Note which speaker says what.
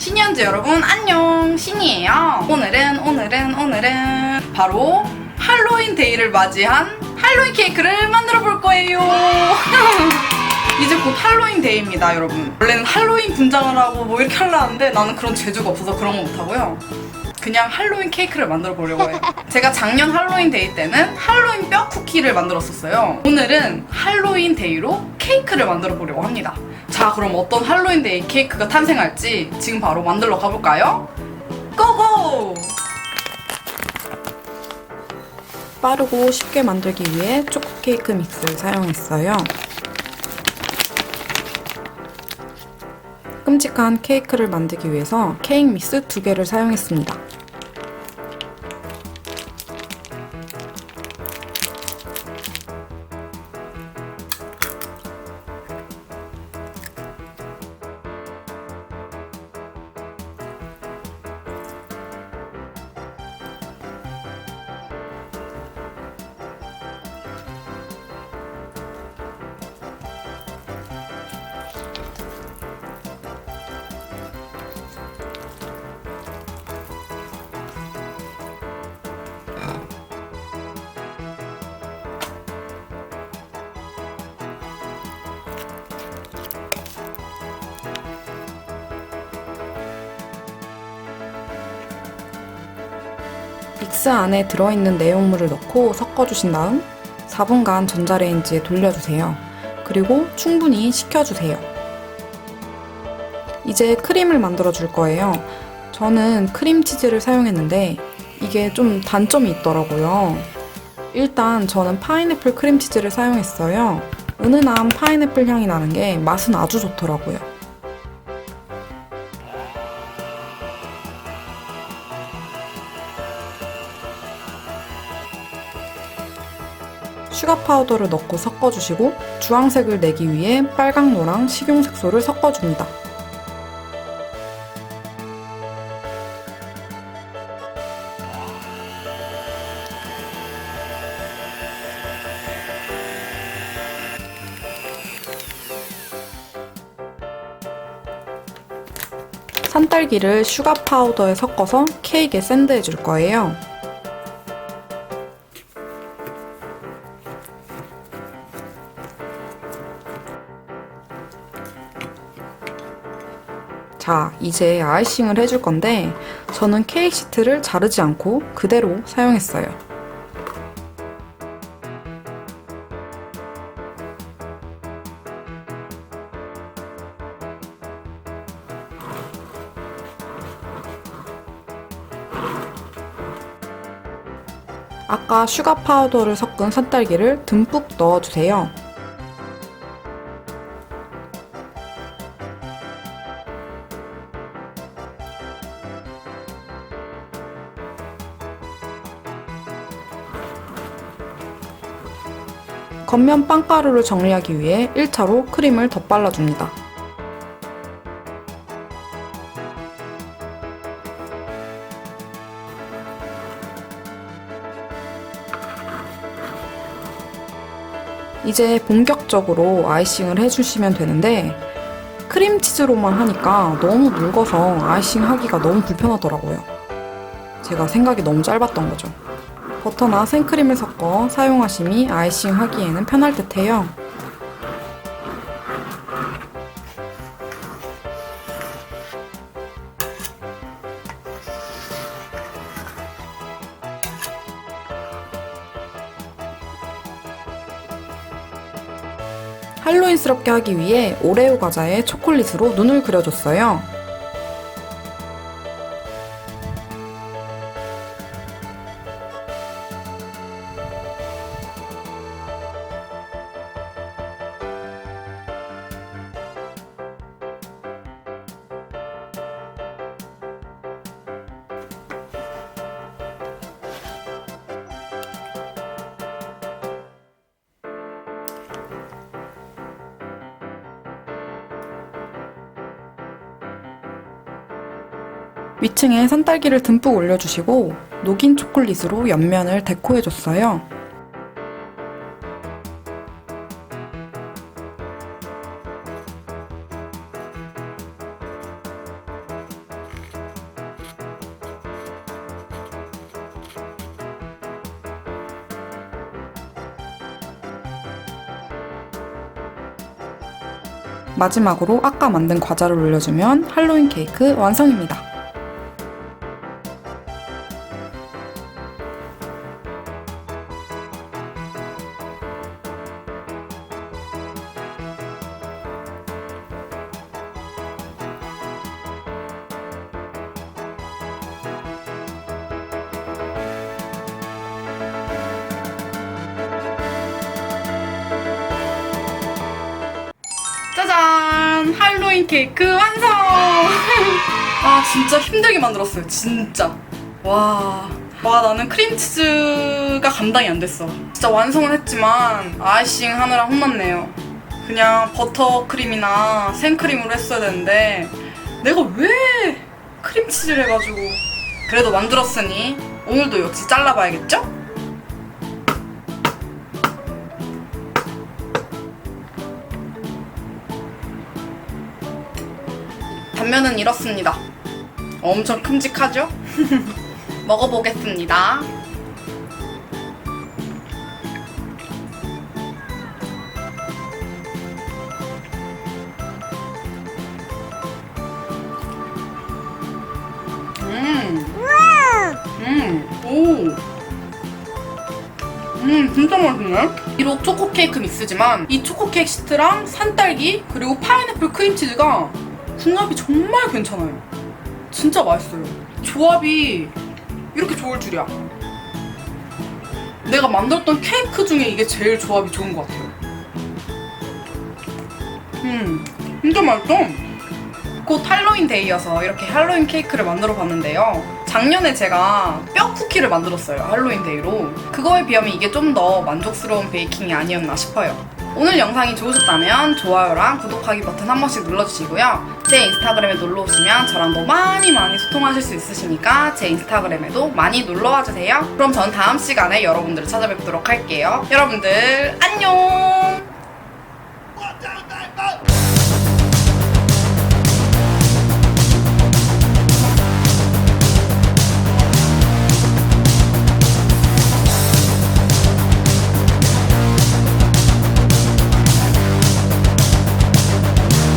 Speaker 1: 신현지 여러분 안녕 신이에요 오늘은 오늘은 오늘은 바로 할로윈 데이를 맞이한 할로윈 케이크를 만들어 볼 거예요 이제 곧 할로윈 데이입니다 여러분 원래는 할로윈 분장을 하고 뭐 이렇게 하려는데 나는 그런 재주가 없어서 그런 거 못하고요 그냥 할로윈 케이크를 만들어 보려고 해요. 제가 작년 할로윈 데이 때는 할로윈 뼈 쿠키를 만들었었어요. 오늘은 할로윈 데이로 케이크를 만들어 보려고 합니다. 자, 그럼 어떤 할로윈 데이 케이크가 탄생할지 지금 바로 만들러 가볼까요? 고고!
Speaker 2: 빠르고 쉽게 만들기 위해 초코 케이크 믹스를 사용했어요. 끔찍한 케이크를 만들기 위해서 케이크 믹스 두 개를 사용했습니다. 믹스 안에 들어있는 내용물을 넣고 섞어주신 다음 4분간 전자레인지에 돌려주세요. 그리고 충분히 식혀주세요. 이제 크림을 만들어 줄 거예요. 저는 크림치즈를 사용했는데 이게 좀 단점이 있더라고요. 일단 저는 파인애플 크림치즈를 사용했어요. 은은한 파인애플 향이 나는 게 맛은 아주 좋더라고요. 슈가 파우더를 넣고 섞어주시고 주황색을 내기 위해 빨강, 노랑, 식용 색소를 섞어줍니다. 산딸기를 슈가 파우더에 섞어서 케이크에 샌드해 줄 거예요. 자, 이제 아이싱을 해줄 건데 저는 케이크 시트를 자르지 않고 그대로 사용했어요. 아까 슈가 파우더를 섞은 산딸기를 듬뿍 넣어주세요. 겉면 빵가루를 정리하기 위해 1차로 크림을 덧발라줍니다. 이제 본격적으로 아이싱을 해주시면 되는데 크림치즈로만 하니까 너무 묽어서 아이싱 하기가 너무 불편하더라고요. 제가 생각이 너무 짧았던 거죠. 버터나 생크림을 섞어 사용하심이 아이싱 하기에는 편할 듯해요. 할로윈스럽게 하기 위해 오레오 과자에 초콜릿으로 눈을 그려줬어요. 위층에 산딸기를 듬뿍 올려주시고 녹인 초콜릿으로 옆면을 데코해줬어요. 마지막으로 아까 만든 과자를 올려주면 할로윈 케이크 완성입니다.
Speaker 1: 할로윈 케이크 완성! 아, 진짜 힘들게 만들었어요. 진짜. 와. 와, 나는 크림치즈가 감당이 안 됐어. 진짜 완성은 했지만, 아이싱 하느라 혼났네요. 그냥 버터크림이나 생크림으로 했어야 되는데, 내가 왜 크림치즈를 해가지고. 그래도 만들었으니, 오늘도 역시 잘라봐야겠죠? 단면은 이렇습니다. 엄청 큼직하죠? 먹어보겠습니다. 음. 음. 오. 음, 진짜 맛있네. 비록 초코 케이크 믹스지만 이 초코 케이크 시트랑 산딸기 그리고 파인애플 크림치즈가 궁합이 정말 괜찮아요. 진짜 맛있어요. 조합이 이렇게 좋을 줄이야. 내가 만들었던 케이크 중에 이게 제일 조합이 좋은 것 같아요. 음, 진짜 맛있어. 곧 할로윈 데이여서 이렇게 할로윈 케이크를 만들어 봤는데요. 작년에 제가 뼈 쿠키를 만들었어요. 할로윈 데이로. 그거에 비하면 이게 좀 더 만족스러운 베이킹이 아니었나 싶어요. 오늘 영상이 좋으셨다면 좋아요랑 구독하기 버튼 한 번씩 눌러주시고요. 제 인스타그램에 놀러 오시면 저랑 더 많이 많이 소통하실 수 있으시니까 제 인스타그램에도 많이 놀러 와 주세요. 그럼 전 다음 시간에 여러분들을 찾아뵙도록 할게요. 여러분들 안녕!